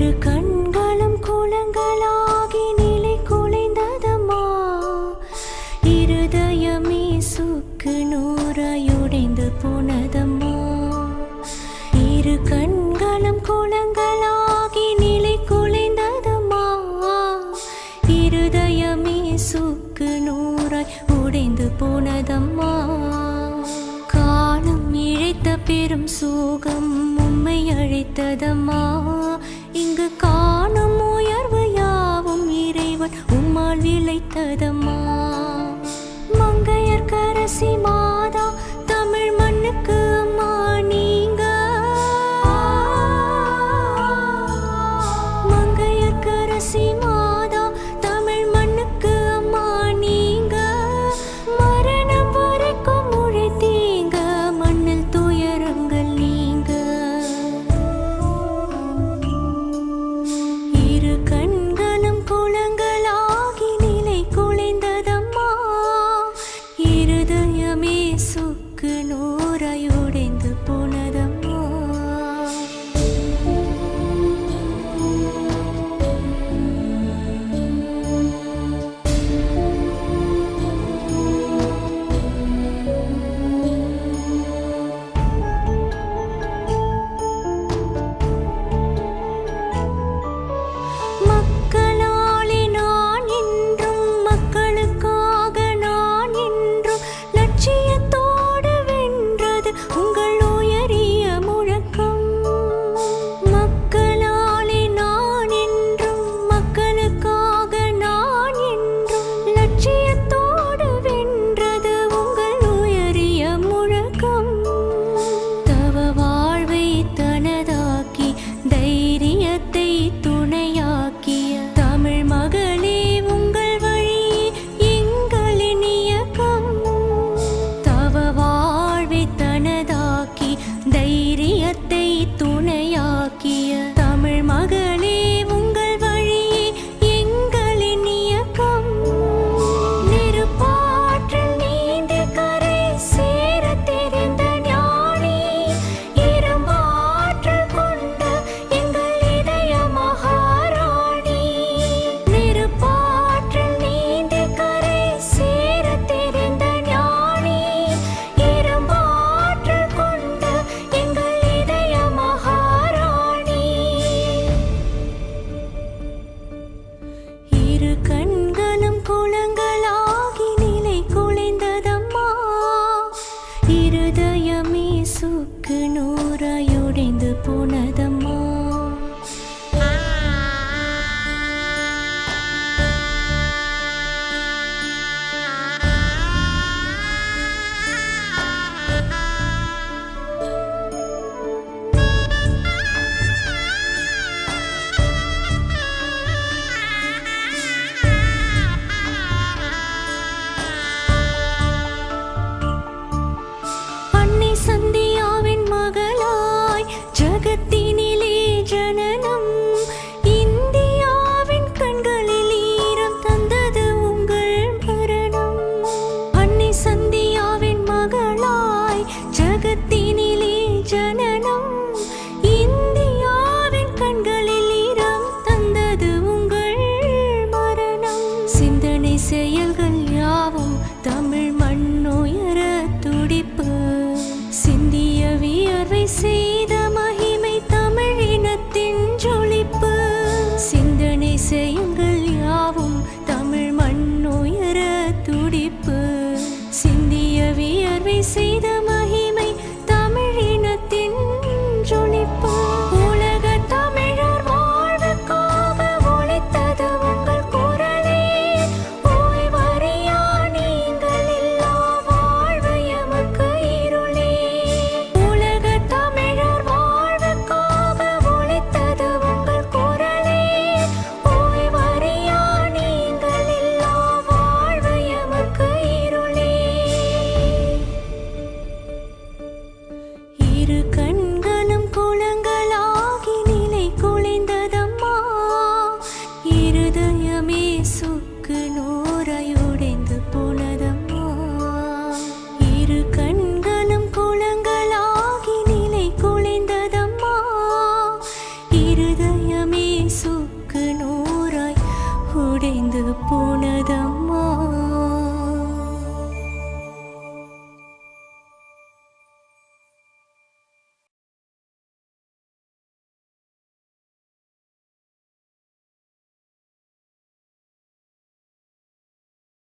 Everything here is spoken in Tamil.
இரு கண்களும் குளங்களாகி நிலை குலைந்ததம்மா. இருதயமே சுக்கு நூறாயுடைந்து போனதம்மா. இரு கண்களும் குளங்களாகி நிலை குலைந்ததம்மா. இருதயமே சுக்கு நூறாய் உடைந்து போனதம்மா. காலம் பெரும் சோகம் உம்மை அழைத்ததம்மா. இங்கு காணும் itu 不能